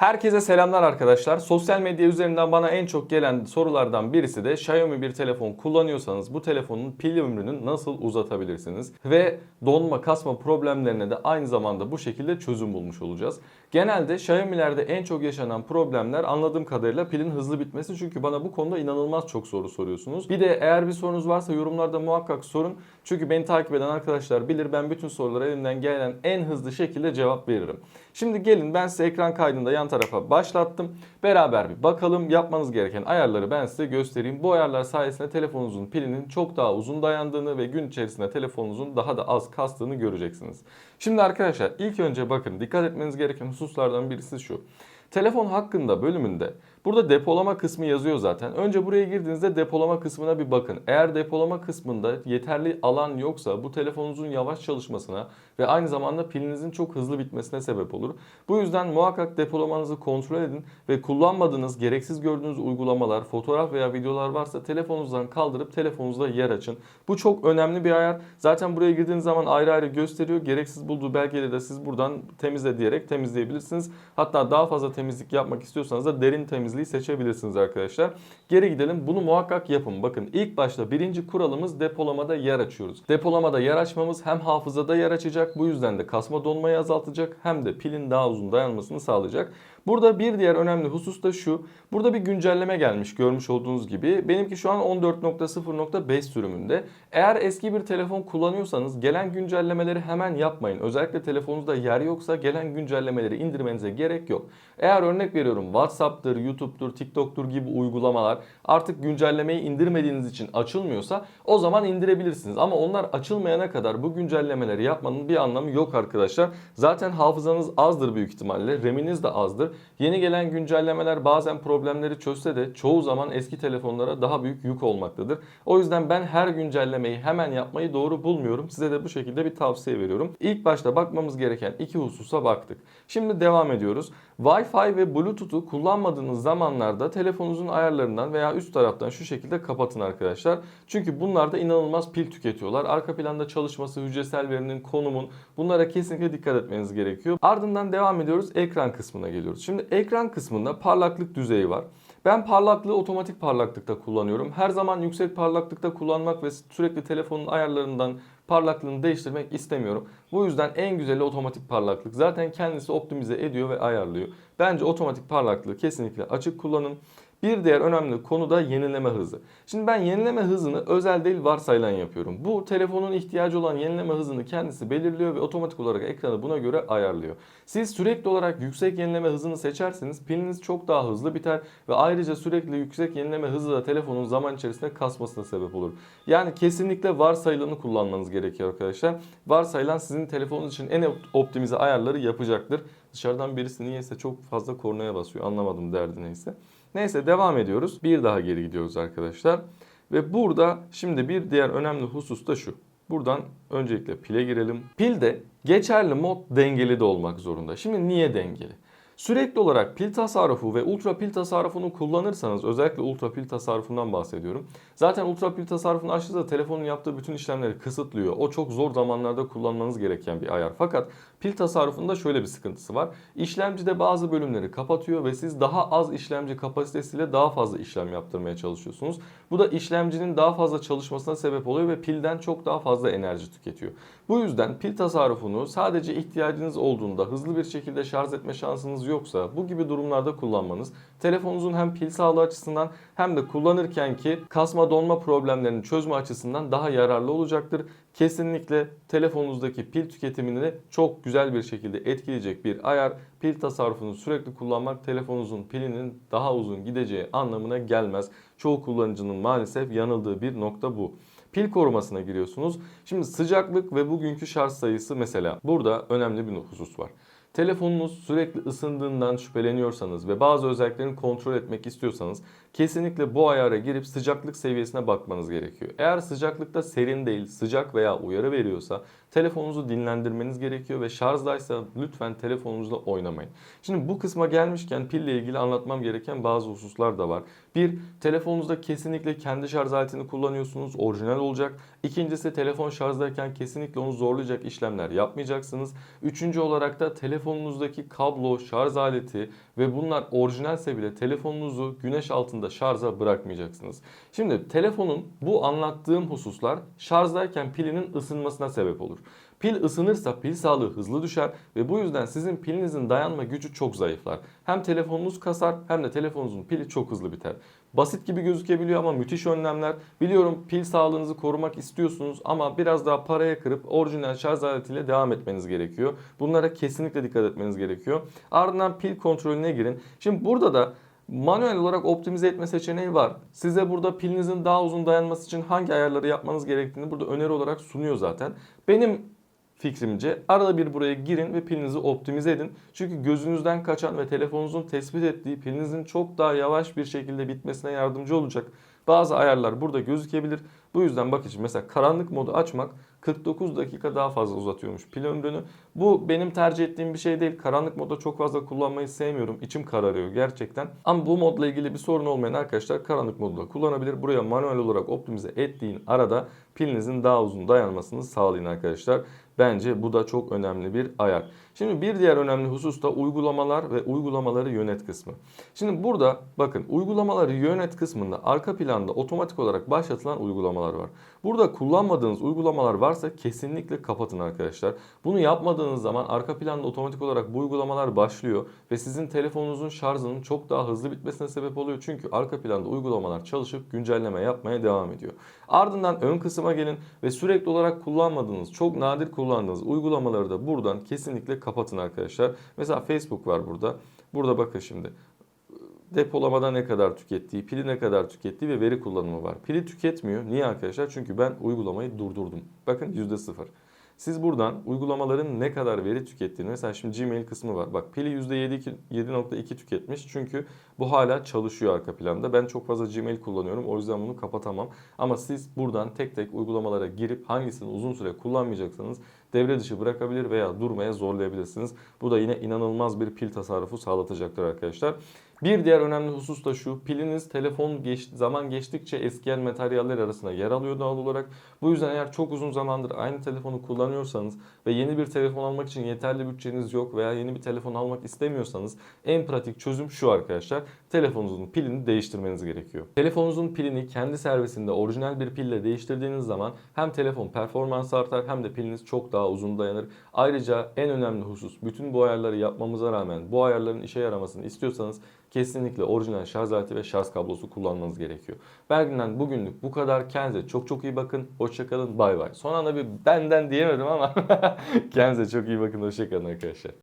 Herkese selamlar arkadaşlar. Sosyal medya üzerinden bana en çok gelen sorulardan birisi de Xiaomi bir telefon kullanıyorsanız bu telefonun pil ömrünü nasıl uzatabilirsiniz? Ve donma kasma problemlerine de aynı zamanda bu şekilde çözüm bulmuş olacağız. Genelde Xiaomi'lerde en çok yaşanan problemler anladığım kadarıyla pilin hızlı bitmesi. Çünkü bana bu konuda inanılmaz çok soru soruyorsunuz. Bir de eğer bir sorunuz varsa yorumlarda muhakkak sorun. Çünkü beni takip eden arkadaşlar bilir ben bütün sorulara elimden gelen en hızlı şekilde cevap veririm. Şimdi gelin ben size ekran kaydında yan tarafa başlattım. Beraber bir bakalım yapmanız gereken ayarları ben size göstereyim. Bu ayarlar sayesinde telefonunuzun pilinin çok daha uzun dayandığını ve gün içerisinde telefonunuzun daha da az kastığını göreceksiniz. Şimdi arkadaşlar ilk önce bakın dikkat etmeniz gereken hususlardan birisi şu. Telefon hakkında bölümünde burada depolama kısmı yazıyor zaten. Önce buraya girdiğinizde depolama kısmına bir bakın. Eğer depolama kısmında yeterli alan yoksa bu telefonunuzun yavaş çalışmasına ve aynı zamanda pilinizin çok hızlı bitmesine sebep olur. Bu yüzden muhakkak depolamanızı kontrol edin ve kullanmadığınız, gereksiz gördüğünüz uygulamalar, fotoğraf veya videolar varsa telefonunuzdan kaldırıp telefonunuzda yer açın. Bu çok önemli bir ayar. Zaten buraya girdiğiniz zaman ayrı ayrı gösteriyor. Gereksiz bulduğu belgeleri de siz buradan temizle diyerek temizleyebilirsiniz. Hatta daha fazla temizlik yapmak istiyorsanız da derin temizliği seçebilirsiniz arkadaşlar. Geri gidelim. Bunu muhakkak yapın. Bakın ilk başta birinci kuralımız depolamada yer açıyoruz. Depolamada yer açmamız hem hafızada yer açacak. Bu yüzden de kasma donmayı azaltacak. Hem de pilin daha uzun dayanmasını sağlayacak. Burada bir diğer önemli husus da şu. Burada bir güncelleme gelmiş görmüş olduğunuz gibi. Benimki şu an 14.0.5 sürümünde. Eğer eski bir telefon kullanıyorsanız gelen güncellemeleri hemen yapmayın. Özellikle telefonunuzda yer yoksa gelen güncellemeleri indirmenize gerek yok. Eğer örnek veriyorum WhatsApp'tır, YouTube'dur, TikTok'tur gibi uygulamalar artık güncellemeyi indirmediğiniz için açılmıyorsa o zaman indirebilirsiniz. Ama onlar açılmayana kadar bu güncellemeleri yapmanın bir anlamı yok arkadaşlar. Zaten hafızanız azdır büyük ihtimalle. RAM'iniz de azdır. Yeni gelen güncellemeler bazen problemleri çözse de çoğu zaman eski telefonlara daha büyük yük olmaktadır. O yüzden ben her güncellemeyi hemen yapmayı doğru bulmuyorum. Size de bu şekilde bir tavsiye veriyorum. İlk başta bakmamız gereken iki hususa baktık. Şimdi devam ediyoruz. Wi-Fi ve Bluetooth'u kullanmadığınız zamanlarda telefonunuzun ayarlarından veya üst taraftan şu şekilde kapatın arkadaşlar. Çünkü bunlar da inanılmaz pil tüketiyorlar. Arka planda çalışması, hücresel verinin, konumun bunlara kesinlikle dikkat etmeniz gerekiyor. Ardından devam ediyoruz. Ekran kısmına geliyoruz. Şimdi ekran kısmında parlaklık düzeyi var. Ben parlaklığı otomatik parlaklıkta kullanıyorum. Her zaman yüksek parlaklıkta kullanmak ve sürekli telefonun ayarlarından parlaklığını değiştirmek istemiyorum. Bu yüzden en güzeli otomatik parlaklık. Zaten kendisi optimize ediyor ve ayarlıyor. Bence otomatik parlaklığı kesinlikle açık kullanın. Bir diğer önemli konu da yenileme hızı. Şimdi ben yenileme hızını özel değil varsayılan yapıyorum. Bu telefonun ihtiyacı olan yenileme hızını kendisi belirliyor ve otomatik olarak ekranı buna göre ayarlıyor. Siz sürekli olarak yüksek yenileme hızını seçerseniz piliniz çok daha hızlı biter ve ayrıca sürekli yüksek yenileme hızı da telefonun zaman içerisinde kasmasına sebep olur. Yani kesinlikle varsayılanı kullanmanız gerekiyor arkadaşlar. Varsayılan sizin telefonunuz için en optimize ayarları yapacaktır. Dışarıdan birisi niyeyse çok fazla kornaya basıyor. Anlamadım derdi neyse. Neyse devam ediyoruz. Bir daha geri gidiyoruz arkadaşlar. Ve burada şimdi bir diğer önemli husus da şu. Buradan öncelikle pile girelim. Pilde geçerli mod dengeli de olmak zorunda. Şimdi niye dengeli? Sürekli olarak pil tasarrufu ve ultra pil tasarrufunu kullanırsanız özellikle ultra pil tasarrufundan bahsediyorum. Zaten ultra pil tasarrufunu açtığınızda telefonun yaptığı bütün işlemleri kısıtlıyor. O çok zor zamanlarda kullanmanız gereken bir ayar. Fakat pil tasarrufunda şöyle bir sıkıntısı var. İşlemcide bazı bölümleri kapatıyor ve siz daha az işlemci kapasitesiyle daha fazla işlem yaptırmaya çalışıyorsunuz. Bu da işlemcinin daha fazla çalışmasına sebep oluyor ve pilden çok daha fazla enerji tüketiyor. Bu yüzden pil tasarrufunu sadece ihtiyacınız olduğunda hızlı bir şekilde şarj etme şansınız yoksa bu gibi durumlarda kullanmanız telefonunuzun hem pil sağlığı açısından hem de kullanırken ki kasma donma problemlerini çözme açısından daha yararlı olacaktır. Kesinlikle telefonunuzdaki pil tüketimini çok güzel bir şekilde etkileyecek bir ayar. Pil tasarrufunu sürekli kullanmak telefonunuzun pilinin daha uzun gideceği anlamına gelmez. Çoğu kullanıcının maalesef yanıldığı bir nokta bu. Pil korumasına giriyorsunuz. Şimdi sıcaklık ve bugünkü şarj sayısı mesela burada önemli bir husus var. Telefonunuz sürekli ısındığından şüpheleniyorsanız ve bazı özelliklerini kontrol etmek istiyorsanız kesinlikle bu ayara girip sıcaklık seviyesine bakmanız gerekiyor. Eğer sıcaklıkta serin değil, sıcak veya uyarı veriyorsa telefonunuzu dinlendirmeniz gerekiyor ve şarjdaysa lütfen telefonunuzla oynamayın. Şimdi bu kısma gelmişken pille ilgili anlatmam gereken bazı hususlar da var. Bir, telefonunuzda kesinlikle kendi şarj aletini kullanıyorsunuz, orijinal olacak. İkincisi telefon şarjdayken kesinlikle onu zorlayacak işlemler yapmayacaksınız. Üçüncü olarak da telefon telefonunuzdaki kablo, şarj aleti ve bunlar orijinalse bile telefonunuzu güneş altında şarja bırakmayacaksınız. Şimdi telefonun bu anlattığım hususlar şarjdayken pilinin ısınmasına sebep olur. Pil ısınırsa pil sağlığı hızlı düşer ve bu yüzden sizin pilinizin dayanma gücü çok zayıflar. Hem telefonunuz kasar hem de telefonunuzun pili çok hızlı biter. Basit gibi gözükebiliyor ama müthiş önlemler. Biliyorum pil sağlığınızı korumak istiyorsunuz ama biraz daha paraya kırıp orijinal şarj aletiyle devam etmeniz gerekiyor. Bunlara kesinlikle dikkat etmeniz gerekiyor. Ardından pil kontrolüne girin. Şimdi burada da manuel olarak optimize etme seçeneği var. Size burada pilinizin daha uzun dayanması için hangi ayarları yapmanız gerektiğini burada öneri olarak sunuyor zaten. Benim fikrimce arada bir buraya girin ve pilinizi optimize edin. Çünkü gözünüzden kaçan ve telefonunuzun tespit ettiği pilinizin çok daha yavaş bir şekilde bitmesine yardımcı olacak. Bazı ayarlar burada gözükebilir. Bu yüzden bakın mesela karanlık modu açmak 49 dakika daha fazla uzatıyormuş pil ömrünü. Bu benim tercih ettiğim bir şey değil. Karanlık modda çok fazla kullanmayı sevmiyorum. İçim kararıyor gerçekten. Ama bu modla ilgili bir sorun olmayan arkadaşlar karanlık modda kullanabilir. Buraya manuel olarak optimize ettiğin arada pilinizin daha uzun dayanmasını sağlayın arkadaşlar. Bence bu da çok önemli bir ayar. Şimdi bir diğer önemli husus da uygulamalar ve uygulamaları yönet kısmı. Şimdi burada bakın uygulamaları yönet kısmında arka planda otomatik olarak başlatılan uygulamalar var. Burada kullanmadığınız uygulamalar varsa kesinlikle kapatın arkadaşlar. Bunu yapmadığınız zaman arka planda otomatik olarak bu uygulamalar başlıyor ve sizin telefonunuzun şarjının çok daha hızlı bitmesine sebep oluyor. Çünkü arka planda uygulamalar çalışıp güncelleme yapmaya devam ediyor. Ardından ön kısma gelin ve sürekli olarak kullanmadığınız, çok nadir kullandığınız uygulamaları da buradan kesinlikle kapatın arkadaşlar. Mesela Facebook var burada. Burada bakın şimdi depolamada ne kadar tükettiği, pili ne kadar tükettiği ve veri kullanımı var. Pili tüketmiyor. Niye arkadaşlar? Çünkü ben uygulamayı durdurdum. Bakın %0. Siz buradan uygulamaların ne kadar veri tükettiğini mesela şimdi Gmail kısmı var. Bak pili %7 7.2 tüketmiş. Çünkü bu hala çalışıyor arka planda. Ben çok fazla Gmail kullanıyorum. O yüzden bunu kapatamam. Ama siz buradan tek tek uygulamalara girip hangisini uzun süre kullanmayacaksanız devre dışı bırakabilir veya durmaya zorlayabilirsiniz. Bu da yine inanılmaz bir pil tasarrufu sağlatacaktır arkadaşlar. Bir diğer önemli husus da şu. Piliniz telefon geç, zaman geçtikçe eskiyen materyaller arasında yer alıyor doğal olarak. Bu yüzden eğer çok uzun zamandır aynı telefonu kullanıyorsanız ve yeni bir telefon almak için yeterli bütçeniz yok veya yeni bir telefon almak istemiyorsanız en pratik çözüm şu arkadaşlar. Telefonunuzun pilini değiştirmeniz gerekiyor. Telefonunuzun pilini kendi servisinde orijinal bir pille değiştirdiğiniz zaman hem telefon performansı artar hem de piliniz çok daha uzun dayanır. Ayrıca en önemli husus bütün bu ayarları yapmamıza rağmen bu ayarların işe yaramasını istiyorsanız kesinlikle orijinal şarj aleti ve şarj kablosu kullanmanız gerekiyor. Belgin'den bugünlük bu kadar. Kendinize çok çok iyi bakın. Hoşçakalın. Bay bay. Son anda bir benden diyemedim ama kendinize çok iyi bakın. Hoşçakalın arkadaşlar.